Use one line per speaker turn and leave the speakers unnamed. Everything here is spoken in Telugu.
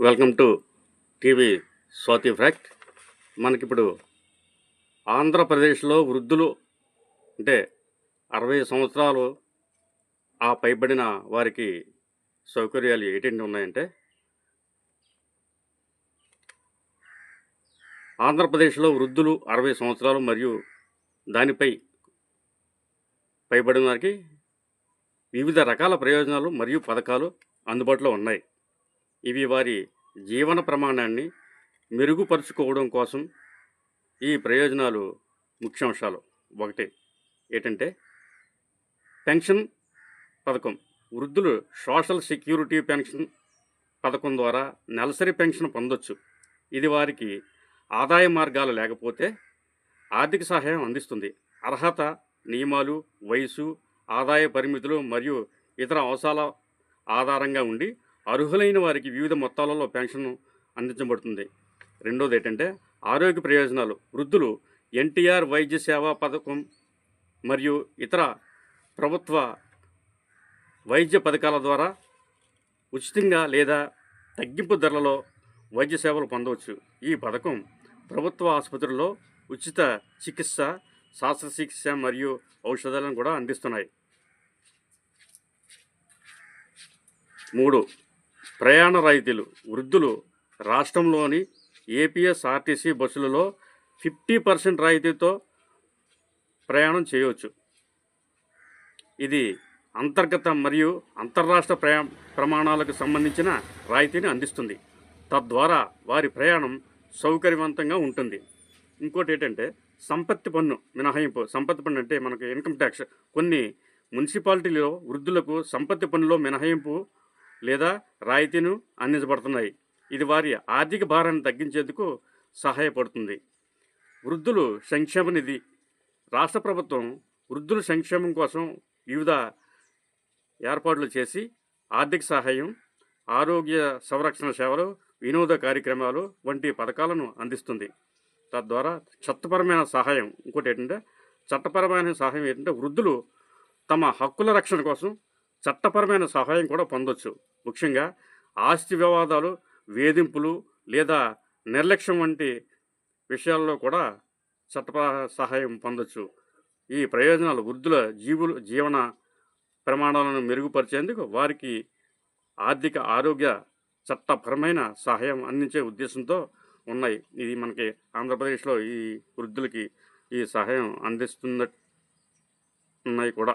Welcome to TV Swathi fact మనకిప్పుడు ఆంధ్రప్రదేశ్లో వృద్ధులు అంటే అరవై సంవత్సరాలు ఆ పైబడిన వారికి సౌకర్యాలు ఏంటంటే ఉన్నాయంటే ఆంధ్రప్రదేశ్లో వృద్ధులు అరవై సంవత్సరాలు మరియు దానిపై పైబడిన వారికి వివిధ రకాల ప్రయోజనాలు మరియు పథకాలు అందుబాటులో ఉన్నాయి. ఇవి వారి జీవన ప్రమాణాన్ని మెరుగుపరుచుకోవడం కోసం ఈ ప్రయోజనాలు ముఖ్యాంశాలు. ఒకటి ఏంటంటే పెన్షన్ పథకం. వృద్ధులు సోషల్ సెక్యూరిటీ పెన్షన్ పథకం ద్వారా నెలసరి పెన్షన్ పొందొచ్చు. ఇది వారికి ఆదాయ మార్గాలు లేకపోతే ఆర్థిక సహాయం అందిస్తుంది. అర్హత నియమాలు వయసు ఆదాయ పరిమితులు మరియు ఇతర అవసరాల ఆధారంగా ఉండి అర్హులైన వారికి వివిధ మొత్తాలలో పెన్షన్ అందించబడుతుంది. రెండోది ఏంటంటే ఆరోగ్య ప్రయోజనాలు. వృద్ధులు ఎన్టీఆర్ వైద్య సేవా పథకం మరియు ఇతర ప్రభుత్వ వైద్య పథకాల ద్వారా ఉచితంగా లేదా తగ్గింపు ధరలలో వైద్య సేవలు పొందవచ్చు. ఈ పథకం ప్రభుత్వ ఆసుపత్రుల్లో ఉచిత చికిత్స శస్త్రచికిత్స మరియు ఔషధాలను కూడా అందిస్తున్నాయి. మూడు ప్రయాణ రాయితీలు వృద్ధులు రాష్ట్రంలోని ఏపీఎస్ఆర్టీసీ బస్సులలో ఫిఫ్టీ పర్సెంట్ రాయితీతో ప్రయాణం చేయవచ్చు ఇది అంతర్గత మరియు అంతర్రాష్ట్ర ప్రయా ప్రమాణాలకు సంబంధించిన రాయితీని అందిస్తుంది. తద్వారా వారి ప్రయాణం సౌకర్యవంతంగా ఉంటుంది. ఇంకోటి ఏంటంటే సంపత్తి పన్ను మినహాయింపు సంపత్తి పన్ను అంటే మనకు ఇన్కమ్ ట్యాక్స్. కొన్ని మున్సిపాలిటీలో వృద్ధులకు సంపత్తి పన్నులో మినహాయింపు లేదా రాయితీను అందించబడుతున్నాయి. ఇది వారి ఆర్థిక భారాన్ని తగ్గించేందుకు సహాయపడుతుంది. వృద్ధులు సంక్షేమ నిధి రాష్ట్ర ప్రభుత్వం వృద్ధుల సంక్షేమం కోసం వివిధ ఏర్పాట్లు చేసి ఆర్థిక సహాయం ఆరోగ్య సంరక్షణ సేవలు వినోద కార్యక్రమాలు వంటి పథకాలను అందిస్తుంది. తద్వారా చట్టపరమైన సహాయం ఇంకోటి ఏంటంటే చట్టపరమైన సహాయం ఏంటంటే వృద్ధులు తమ హక్కుల రక్షణ కోసం చట్టపరమైన సహాయం కూడా పొందొచ్చు. ముఖ్యంగా ఆస్తి వివాదాలు వేధింపులు లేదా నిర్లక్ష్యం వంటి విషయాల్లో కూడా చట్టపర సహాయం పొందొచ్చు. ఈ ప్రయోజనాలు వృద్ధుల జీవులు జీవన ప్రమాణాలను మెరుగుపరిచేందుకు వారికి ఆర్థిక ఆరోగ్య చట్టపరమైన సహాయం అందించే ఉద్దేశంతో ఉన్నాయి. ఇది మనకి ఆంధ్రప్రదేశ్లో ఈ వృద్ధులకి ఈ సహాయం అందిస్తున్న ఉన్నాయి కూడా.